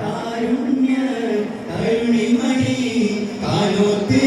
കാരുണ്യ കരുണിമണി കാലോത്തി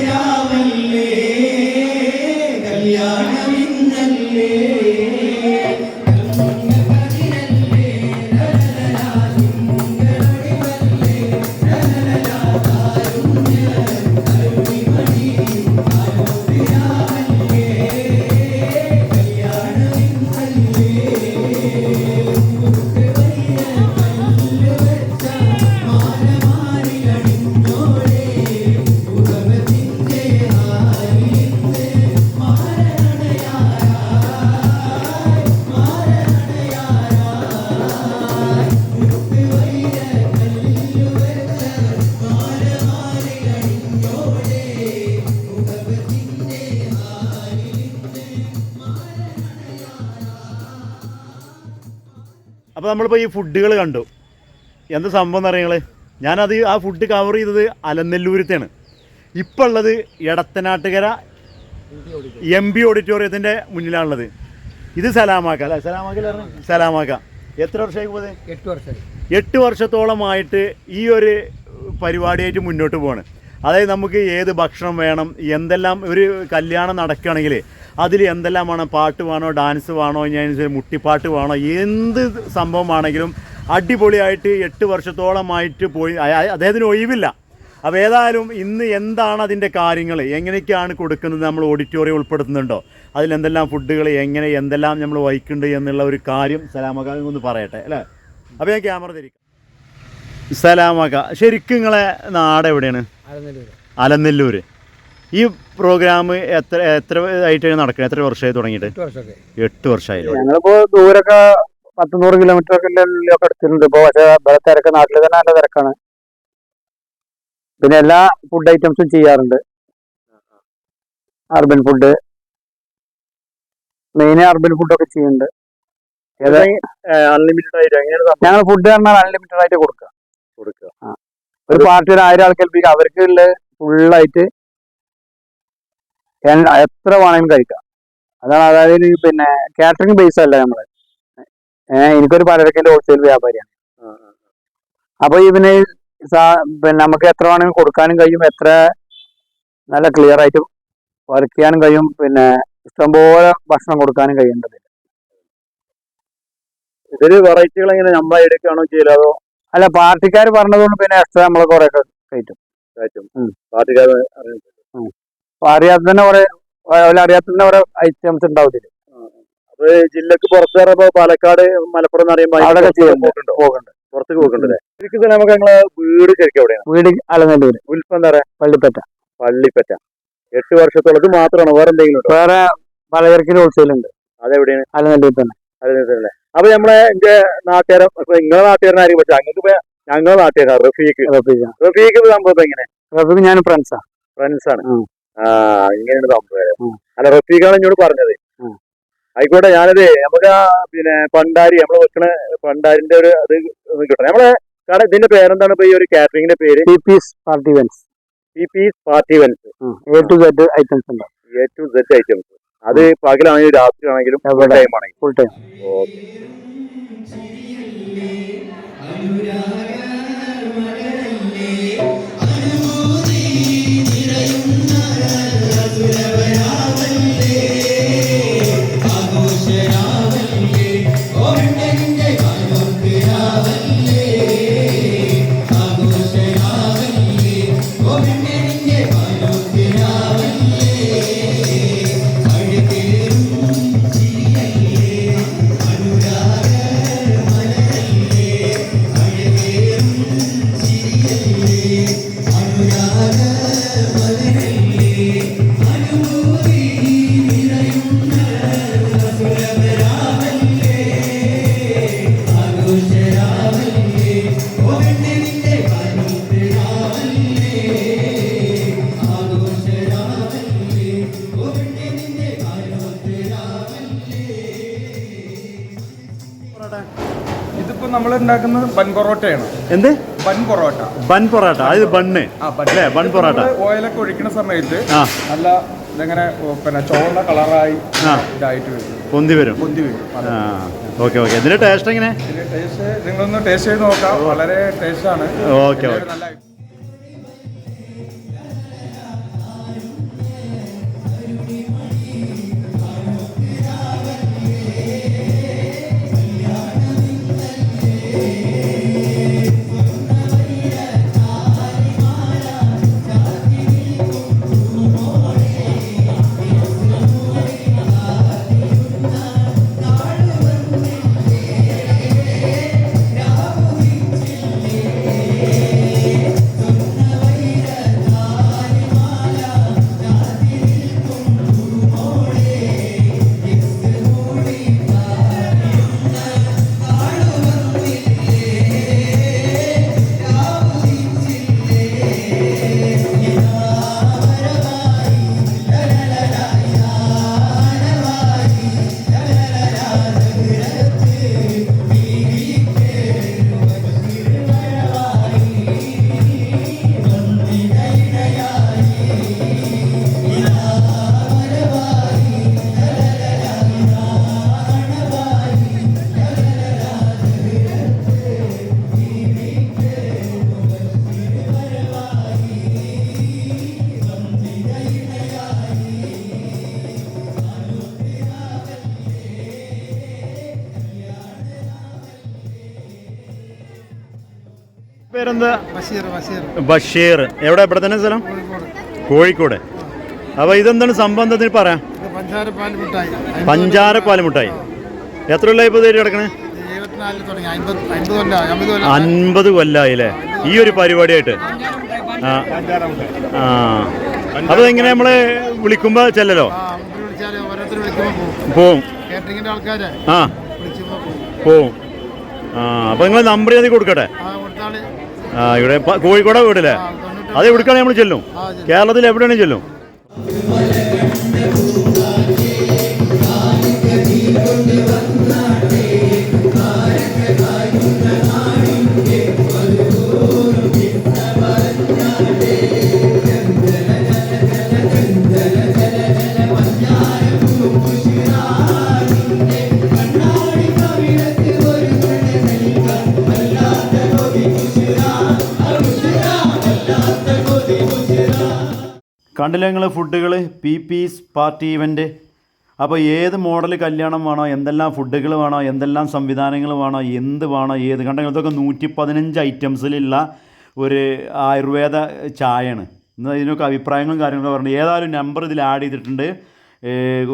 അപ്പോൾ നമ്മളിപ്പോൾ ഈ ഫുഡുകൾ കണ്ടു. എന്ത് സംഭവം എന്ന് അറിയങ്ങൾ ഞാനത് ആ ഫുഡ് കവർ ചെയ്തത് അലനെല്ലൂരത്തെയാണ്. ഇപ്പോൾ ഉള്ളത് എടത്തനാട്ടുകര എം ബി ഓഡിറ്റോറിയത്തിന്റെ മുന്നിലാണുള്ളത്. ഇത് സലാമാക്ക അല്ലേ? സലാമാക്ക സലാമാക്ക. എത്ര വർഷമായി പോയത്? എട്ട് വർഷം എട്ട് വർഷത്തോളമായിട്ട് ഈ ഒരു പരിപാടിയായിട്ട് മുന്നോട്ട് പോവാണ്. അതായത് നമുക്ക് ഏത് ഭക്ഷണം വേണം എന്തെല്ലാം ഒരു കല്യാണം നടക്കുകയാണെങ്കിൽ അതിൽ എന്തെല്ലാം വേണം? പാട്ട് വേണോ? ഡാൻസ് വേണോ? ഞാൻ മുട്ടിപ്പാട്ട് വേണോ? എന്ത് സംഭവമാണെങ്കിലും അടിപൊളിയായിട്ട് എട്ട് വർഷത്തോളമായിട്ട് പോയി. അദ്ദേഹത്തിന് ഒഴിവില്ല. അപ്പോൾ ഏതായാലും ഇന്ന് എന്താണ് അതിന്റെ കാര്യങ്ങൾ? എങ്ങനെയൊക്കെയാണ് കൊടുക്കുന്നത്? നമ്മൾ ഓഡിറ്റോറിയം ഉൾപ്പെടുത്തുന്നുണ്ടോ? അതിലെന്തെല്ലാം ഫുഡുകൾ? എങ്ങനെ? എന്തെല്ലാം നമ്മൾ വഹിക്കുന്നുണ്ട് എന്നുള്ള ഒരു കാര്യം സലാമക ഒന്ന് പറയട്ടെ അല്ലേ? അപ്പോൾ ഞാൻ ക്യാമറ തിരിക്കാം. സലാമക ശരിക്കും നിങ്ങളെ നാട് എവിടെയാണ് അലനെല്ലൂർ ഈ പ്രോഗ്രാം എത്ര എത്ര ആയിട്ടാണ് നടക്കുന്നത് എത്ര വർഷമായി തുടങ്ങിയിട്ട്? എട്ട് വർഷമായി ഞങ്ങളിപ്പോ ദൂരൊക്കെ പത്ത് നൂറ് കിലോമീറ്റർ ഒക്കെ എടുത്തിട്ടുണ്ട്. ഇപ്പൊ പക്ഷെ ഇവിടെ തിരക്ക് നാട്ടിൽ തന്നെ നല്ല തിരക്കാണ്. പിന്നെ എല്ലാ ഫുഡ് ഐറ്റംസും ചെയ്യാറുണ്ട്. അർബൻ ഫുഡ് മെയിൻ അർബൻ ഫുഡൊക്കെ ചെയ്യുന്നുണ്ട്. അൺലിമിറ്റഡ് ആയിട്ട് ഞങ്ങൾ ഫുഡ് പറഞ്ഞാൽ അൺലിമിറ്റഡ് ആയിട്ട് കൊടുക്കുക. കൊടുക്കുക. ഒരു പാർട്ടി ഒരു ആയിരം ആൾക്കേൽപ്പിക്കുക അവർക്ക് ഉള്ള ഫുള്ളായിട്ട് എത്ര വേണമെങ്കിലും കഴിക്കാം. അതാണ് അതായത് പിന്നെ കാറ്ററിംഗ് ബേസ് അല്ല നമ്മൾ. എനിക്കൊരു പലചരക്കിന്റെ ഹോൾസെയിൽ വ്യാപാരിയാണ്. അപ്പൊ ഇതിന് പിന്നെ നമുക്ക് എത്ര വേണമെങ്കിലും കൊടുക്കാനും കഴിയും എത്ര നല്ല ക്ലിയർ ആയിട്ട് വർക്ക് ചെയ്യാനും കഴിയും പിന്നെ ഇഷ്ടംപോലെ ഭക്ഷണം കൊടുക്കാനും കഴിയേണ്ടത് ഇതിൽ വെറൈറ്റികൾ എങ്ങനെ നമ്മൾ എടുക്കുകയാണോ ചെയ്യലോ അതോ? അല്ല പാർട്ടിക്കാർ പറഞ്ഞതുകൊണ്ട് പിന്നെ എക്സ്ട്രാ നമ്മൾ കുറെ കയറ്റും. പാർട്ടിക്കാർ അപ്പൊ അറിയാത്ത തന്നെ കുറെ അറിയാത്ത തന്നെ കുറെ ഐറ്റംസ് ഉണ്ടാവില്ല അത് അപ്പൊ ജില്ലക്ക് പുറത്ത് പറയുമ്പോ പാലക്കാട് മലപ്പുറം. പോക്കുണ്ടോ? പോകുന്നുണ്ട് പുറത്തേക്ക് പോക്കുണ്ടല്ലേ ശരിക്കും ഇത് നമുക്ക് ഞങ്ങളെ വീട് ശരിക്കും എവിടെയാണ്? വീട് അലനല്ലൂര്. ഉൽപ്പം പള്ളിപ്പറ്റ. പള്ളിപ്പറ്റ. എട്ട് വർഷത്തോളം മാത്രമാണ്. വേറെ എന്തെങ്കിലും വേറെ പലചരക്കിന് ഹോൾസെയിൽ ഉണ്ട്. അതെവിടെയാണ്? അലനല്ലൂർ തന്നെ. അതിനല്ലേ അപ്പൊ നമ്മളെ എന്റെ നാട്ടുകാരൻ നിങ്ങളെ നാട്ടുകാരനായിരിക്കും പക്ഷെ അങ്ങക്ക് ഞങ്ങളെ നാട്ടുകാരാണ് റഫീഖ്. റഫീഖ്. റഫീഖ് സംഭവം എങ്ങനെ? റഫീഖ് ഞാൻ ഫ്രണ്ട്സാണ്. ഫ്രണ്ട്സ് ആണ്. ആ ഇങ്ങനെയാണ് സംഭവം. അല്ല റഫീഖാണ് എന്നോട് പറഞ്ഞത്. ആയിക്കോട്ടെ ഞാനത് നമുക്ക് ആ പിന്നെ പണ്ടാരി നമ്മൾ വെക്കണ പണ്ടാരിന്റെ ഒരു അത് കിട്ടണം നമ്മളെ കട ഇതിന്റെ പേരെന്താണ് ഇപ്പൊ ഈ ഒരു കാറ്ററിംഗിന്റെ പേര്? Party P party Wells A to Z items ഉണ്ട്. എ ടു സെറ്റ് ഐറ്റംസ് അത് പകലാണെങ്കിലും രാത്രി ആണെങ്കിലും ഫുൾ ടൈം ആണെങ്കിലും. ഫുൾ ടൈം ഇതിപ്പോ നമ്മൾ ഉണ്ടാക്കുന്നത് ബൻ പൊറോട്ടയാണ്. എന്ത്? ബൻ പൊറോട്ട. ബൺ പൊറോട്ട. അതായത് ബണ്ണ്. ബൺ അല്ലേ? ബൺ പൊറോട്ട. ഓയിലൊക്കെ ഒഴിക്കുന്ന സമയത്ത് നല്ല ഇതെങ്ങനെ പിന്നെ ചോന്ന കളറായി ഇതായിട്ട് വരും. പൊന്തി വരും. പൊന്തി വരും. Okay okay. ഇതിന്റെ ടേസ്റ്റ് എങ്ങനെ? ടേസ്റ്റ് നിങ്ങളൊന്ന് ടേസ്റ്റ് ചെയ്ത് നോക്കാം. വളരെ ടേസ്റ്റ് ആണ്. Okay okay. പേരെന്താ? ബഷീർ എവിടെ? എവിടെ തന്നെ സ്ഥലം? കോഴിക്കോട്. അപ്പൊ ഇതെന്താണ് സംബന്ധത്തിൽ പറയാം പഞ്ചാര പാലുമുട്ടായി എത്ര കൊല്ലമായി ഇപ്പൊ തേടി കിടക്കണേ? അൻപത് കൊല്ലായില്ലേ? ഈ ഒരു പരിപാടിയായിട്ട്. ആ. ആ. അപ്പോൾ എങ്ങനെ നമ്മൾ വിളിക്കുമ്പോ ചെല്ലലോ? പോവും. ആ. പോവും. ആ. അപ്പൊ നിങ്ങൾ നമ്പർ ഞാൻ കൊടുക്കട്ടെ? ആ ഇവിടെ കോഴിക്കോട് വീടില്ലേ? അത് എവിടേക്കാണ് നമ്മൾ ചെല്ലും? ചെല്ലും. കേരളത്തിൽ എവിടെയാണ് ചെല്ലും? കണ്ടില്ല നിങ്ങൾ ഫുഡുകൾ പി പീസ് പാർട്ടി ഇവന്റ് അപ്പോൾ ഏത് മോഡൽ കല്യാണം വേണോ എന്തെല്ലാം ഫുഡുകൾ വേണോ എന്തെല്ലാം സംവിധാനങ്ങൾ വേണോ എന്ത് വേണോ ഏത് കണ്ടെങ്കിൽ ഇതൊക്കെ നൂറ്റി പതിനഞ്ച് ഐറ്റംസിലുള്ള ഒരു ആയുർവേദ ചായയാണ്. ഇന്ന് ഇതിനൊക്കെ അഭിപ്രായങ്ങളും കാര്യങ്ങളൊക്കെ പറഞ്ഞു ഏതായാലും നമ്പർ ഇതിൽ ആഡ് ചെയ്തിട്ടുണ്ട്.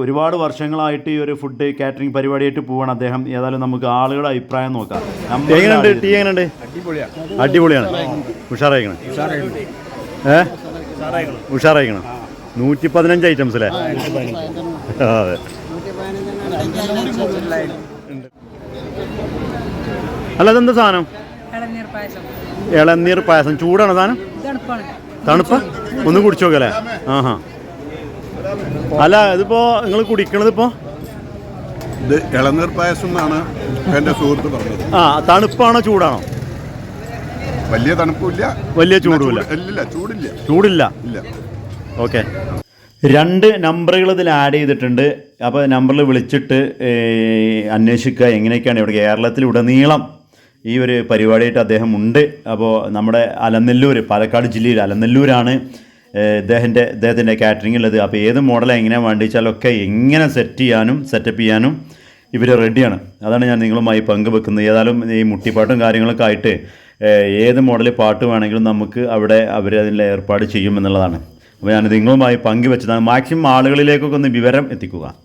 ഒരുപാട് വർഷങ്ങളായിട്ട് ഈ ഒരു ഫുഡ് കാറ്ററിംഗ് പരിപാടിയായിട്ട് പോവാണ് അദ്ദേഹം. ഏതായാലും നമുക്ക് ആളുകളുടെ അഭിപ്രായം നോക്കാം. എങ്ങനെയുണ്ട്? ടീ എങ്ങനെയുണ്ട്? അടിപൊളിയാണ്. ഉഷാറായിക്കണം. ഏ? ഉഷാറായിക്കണം നൂറ്റി പതിനഞ്ച് ഐറ്റംസ് അല്ലേ അതെ. അല്ല അതെന്താ സാധനം? ഇളനീർ പായസം. ചൂടാണ് സാധനം? തണുപ്പ? ഒന്ന് കുടിച്ചു നോക്കല്ലേ ആഹാ. അല്ല ഇതിപ്പോ നിങ്ങൾ കുടിക്കണത് ഇപ്പോ? ഇത് ഇളനീർ പായസം എന്നാണ് എന്റെ സുഹൃത്ത് പറഞ്ഞത്. ആ തണുപ്പാണോ ചൂടാണോ? വലിയ തണുപ്പില്ല വലിയ ചൂടുമില്ല. ഇല്ല ചൂടില്ല. ചൂടില്ല. ഇല്ല. ഓക്കെ. രണ്ട് നമ്പറുകൾ ഇതിൽ ആഡ് ചെയ്തിട്ടുണ്ട്. അപ്പോൾ നമ്പറിൽ വിളിച്ചിട്ട് അന്വേഷിക്കുക എങ്ങനെയൊക്കെയാണ് ഇവിടെ കേരളത്തിൽ ഉടനീളം ഈ ഒരു പരിപാടിയായിട്ട് അദ്ദേഹം ഉണ്ട്. അപ്പോൾ നമ്മുടെ അലനെല്ലൂർ പാലക്കാട് ജില്ലയിൽ അലനെല്ലൂരാണ് ഇദ്ദേഹത്തിന്റെ ഇദ്ദേഹത്തിന്റെ കാറ്ററിംഗ് ഉള്ളത്. അപ്പോൾ ഏത് മോഡലാണ് എങ്ങനെ വേണ്ടിച്ചാലൊക്കെ എങ്ങനെ സെറ്റ് ചെയ്യാനും സെറ്റപ്പ് ചെയ്യാനും ഇവർ റെഡിയാണ് അതാണ് ഞാൻ നിങ്ങളുമായി പങ്കുവെക്കുന്നത്. ഏതായാലും ഈ മുട്ടിപ്പാട്ടും കാര്യങ്ങളൊക്കെ ആയിട്ട് ഏത് മോഡൽ പാട്ട് വേണമെങ്കിലും നമുക്ക് അവിടെ അവർ അതിന്റെ ഏർപ്പാട് ചെയ്യുമെന്നുള്ളതാണ് അപ്പോൾ ഞാൻ നിങ്ങളുമായി പങ്കുവെച്ചതാണ്. മാക്സിമം ആളുകളിലേക്കൊക്കെ ഒന്ന് വിവരം എത്തിക്കുക.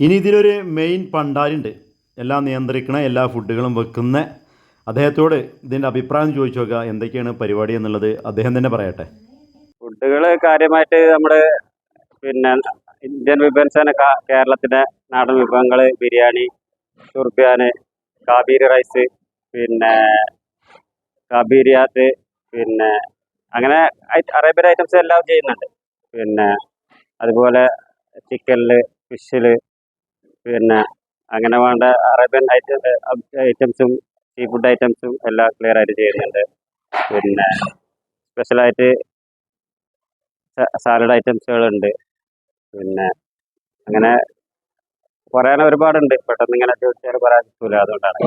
ഇനി ഇതിലൊരു മെയിൻ പണ്ടാരുണ്ട്. എല്ലാം നിയന്ത്രിക്കണ എല്ലാ ഫുഡുകളും വെക്കുന്ന. അദ്ദേഹത്തോട് ഇതിന്റെ അഭിപ്രായം ചോദിച്ചു നോക്കുക എന്തൊക്കെയാണ് പരിപാടി എന്നുള്ളത് അദ്ദേഹം തന്നെ പറയട്ടെ. ഫുഡുകൾ കാര്യമായിട്ട് നമ്മുടെ പിന്നെ ഇന്ത്യൻ വിഭവസേന കേരളത്തിന്റെ നാടൻ വിഭവങ്ങൾ ബിരിയാണി സുർബിയാന് കാബീരി റൈസ് പിന്നെ കാബീരിയാത്ത് പിന്നെ അങ്ങനെ അറേബ്യൻ ഐറ്റംസ് എല്ലാം ചെയ്യുന്നുണ്ട്. പിന്നെ അതുപോലെ ചിക്കനിൽ ഫിഷിൽ പിന്നെ അങ്ങനെ വേണ്ട. അറേബ്യൻ ഐറ്റം ഐറ്റംസും സീ ഫുഡ് ഐറ്റംസും എല്ലാം ക്ലിയർ ആയിട്ട് ചെയ്യുന്നുണ്ട്. പിന്നെ സ്പെഷ്യലായിട്ട് സാലഡ് ഐറ്റംസുകളുണ്ട് പിന്നെ അങ്ങനെ പറയാൻ ഒരുപാടുണ്ട്. പെട്ടെന്ന് ഇങ്ങനെ ചോദിച്ചാൽ പറയാൻ പറ്റൂല. അതുകൊണ്ടാണ്.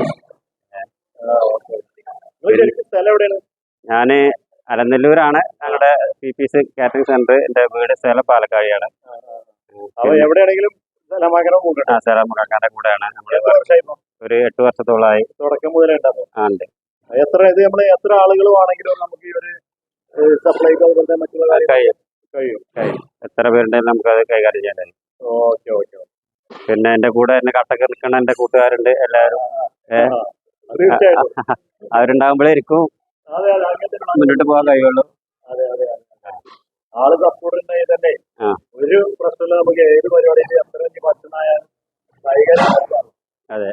ഞാൻ അലനെല്ലൂരാണ്. ഞങ്ങളുടെ P P C catering centre എന്റെ വീട് സ്ഥലം പാലക്കാടിയാണ്. എവിടെയാണെങ്കിലും ആ കൂടെയാണ് ഒരു എട്ട് വർഷത്തോളമായി. തുടക്കം മുതലേ ഉണ്ടാവും ആ, ഉണ്ട്. എത്ര ഇത് നമ്മൾ എത്ര ആളുകൾ ആണെങ്കിലും നമുക്ക് ഈ ഒരു സപ്ലൈ അതുപോലെ മറ്റുള്ള കഴിയും. കഴിയും. കഴിയും. എത്ര പേരുണ്ടെങ്കിലും നമുക്ക് അത് കൈകാര്യം ചെയ്യാൻ കഴിയും. ഓക്കെ ഓക്കെ പിന്നെ എന്റെ കൂടെ എന്നെ കട്ടക്ക് നിൽക്കുന്ന എന്റെ കൂട്ടുകാരുണ്ട് എല്ലാരും അവരുണ്ടാകുമ്പോഴേ ഇരിക്കും. മുന്നോട്ട് പോകാൻ കഴിയുള്ളൂ. അതെ അതെ. ആൾ സപ്പോർട്ട് ഉണ്ടെങ്കിൽ തന്നെ. ഒരു പ്രശ്നമില്ല നമുക്ക് ഏത് പരിപാടിയിലും എത്ര ഭക്ഷണമായാലും അതെ.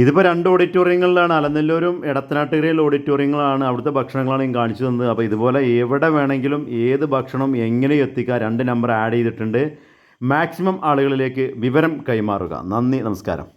ഇതിപ്പോൾ രണ്ട് ഓഡിറ്റോറിയങ്ങളിലാണ് അലനെല്ലൂരും എടത്തനാട്ടുകരയിൽ ഓഡിറ്റോറിയങ്ങളാണ് അവിടുത്തെ ഭക്ഷണങ്ങളാണ് ഞാൻ കാണിച്ചു തന്നത്. അപ്പോൾ ഇതുപോലെ എവിടെ വേണമെങ്കിലും ഏത് ഭക്ഷണം എങ്ങനെ എത്തിക്കാം. രണ്ട് നമ്പർ ആഡ് ചെയ്തിട്ടുണ്ട്. മാക്സിമം ആളുകളിലേക്ക് വിവരം കൈമാറുക. നന്ദി നമസ്കാരം.